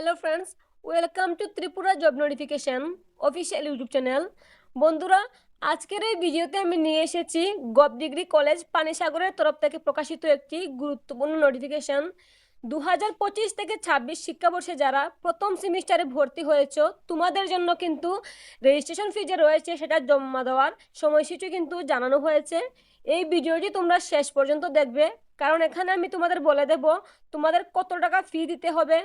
Hello friends welcome to Tripura job notification official YouTube channel বন্ধুরা, আজকের এই ভিডিওতে আমি নিয়ে এসেছি গভ ডিগ্রি কলেজ পানিসাগরের তরফ থেকে প্রকাশিত একটি গুরুত্বপূর্ণ নোটিফিকেশন দু হাজার পঁচিশ থেকে ছাব্বিশ শিক্ষাবর্ষে যারা প্রথম সেমিস্টারে ভর্তি হয়েছো, তোমাদের জন্য কিন্তু রেজিস্ট্রেশন ফি যে রয়েছে সেটা জমা দেওয়ার সময়সূচি কিন্তু জানানো হয়েছে। এই ভিডিওটি তোমরা শেষ পর্যন্ত দেখবে, কারণ এখানে আমি তোমাদের বলে দেব তোমাদের কত টাকা ফি দিতে হবে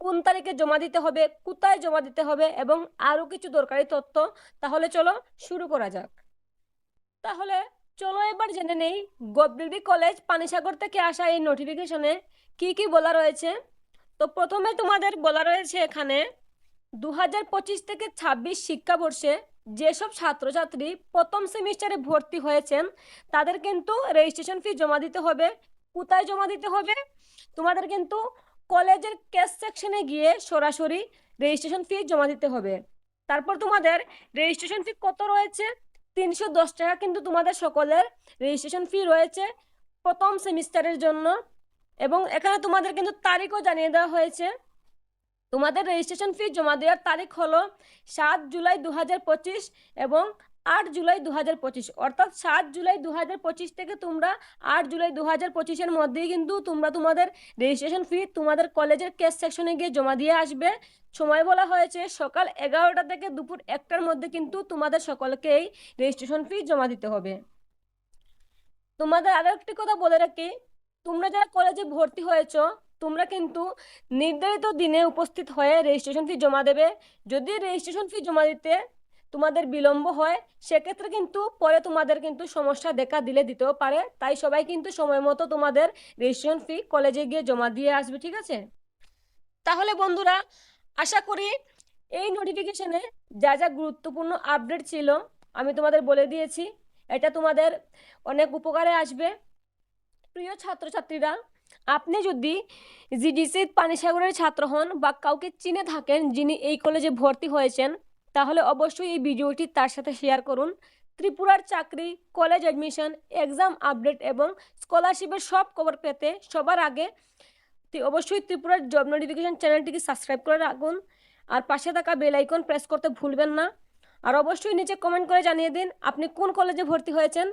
কোন তারিখে জমা দিতে হবে, কোথায় জমা দিতে হবে এবং আরও কিছু দরকারি তথ্য, তাহলে চলো শুরু করা যাক। তাহলে চলো এবার জেনে নেই গভডিগ্রি কলেজ পানিসাগর থেকে আসা এই নোটিফিকেশনে কি কি বলা রয়েছে? তো প্রথমে তোমাদের বলা রয়েছে এখানে দু হাজার পঁচিশ থেকে ছাব্বিশ শিক্ষাবর্ষে যেসব ছাত্রছাত্রী প্রথম সেমিস্টারে ভর্তি হয়েছেন, তাদের কিন্তু রেজিস্ট্রেশন ফি জমা দিতে হবে। কোথায় জমা দিতে হবে? তোমাদের কিন্তু কলেজের ক্যাশ সেকশনে গিয়ে সরাসরি রেজিস্ট্রেশন ফি জমা দিতে হবে। তারপর তোমাদের রেজিস্ট্রেশন ফি কত রয়েছে? তিনশো দশ টাকা কিন্তু তোমাদের সকলের রেজিস্ট্রেশন ফি রয়েছে প্রথম সেমিস্টারের জন্য। এবং এখানে তোমাদের কিন্তু তারিখও জানিয়ে দেওয়া হয়েছে। তোমাদের রেজিস্ট্রেশন ফি জমা দেওয়ার তারিখ হলো সাত জুলাই দু হাজার পঁচিশ এবং আট জুলাই দু হাজার পঁচিশ, অর্থাৎ সাত জুলাই দু হাজার পঁচিশ থেকে তোমরা আট জুলাই দু হাজার পঁচিশের মধ্যেই কিন্তু তোমরা তোমাদের রেজিস্ট্রেশন ফি তোমাদের কলেজের কেস সেকশনে গিয়ে জমা দিয়ে আসবে। সময় বলা হয়েছে সকাল এগারোটা থেকে দুপুর একটার মধ্যে কিন্তু তোমাদের সকলকেই রেজিস্ট্রেশন ফি জমা দিতে হবে। তোমাদের আরও একটি কথা বলে রাখি, তোমরা যারা কলেজে ভর্তি হয়েছ, তোমরা কিন্তু নির্ধারিত দিনে উপস্থিত হয়ে রেজিস্ট্রেশন ফি জমা দেবে। যদি রেজিস্ট্রেশন ফি জমা দিতে তোমাদের বিলম্ব হয়, সেক্ষেত্রে কিন্তু পরে তোমাদের কিন্তু সমস্যা দেখা দিলে দিতেও পারে। তাই সবাই কিন্তু সময় মতো তোমাদের রেজিস্ট্রেশন ফি কলেজে গিয়ে জমা দিয়ে আসবে, ঠিক আছে? তাহলে বন্ধুরা, আশা করি এই নোটিফিকেশনে যা যা গুরুত্বপূর্ণ আপডেট ছিল, আমি তোমাদের বলে দিয়েছি। এটা তোমাদের অনেক উপকারে আসবে। প্রিয় ছাত্রছাত্রীরা, আপনি যদি জিডিসি পানিসাগরের ছাত্র হন বা কাউকে চিনে থাকেন যিনি এই কলেজে ভর্তি হয়েছেন তাহলে অবশ্যই এই ভিডিওটি তার সাথে শেয়ার করুন। ত্রিপুরার চাকরি কলেজ অ্যাডমিশন এক্সাম আপডেট এবং স্কলারশিপের সব খবর পেতে সবার আগে অবশ্যই ত্রিপুরার জব নোটিফিকেশন চ্যানেলটিকে সাবস্ক্রাইব করে রাখুন। আর পাশে থাকা বেল আইকন প্রেস করতে ভুলবেন না। আর অবশ্যই নিচে কমেন্ট করে জানিয়ে দিন, আপনি কোন কলেজে ভর্তি হয়েছেন?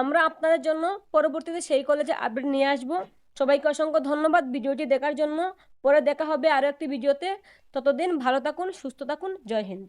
আমরা আপনাদের জন্য পরবর্তীতে সেই কলেজে আপডেট নিয়ে আসব। সবাইকে অসংখ্য ধন্যবাদ ভিডিওটি দেখার জন্য। পরে দেখা হবে আরও একটি ভিডিওতে। ততদিন ভালো থাকুন, সুস্থ থাকুন। জয় হিন্দ।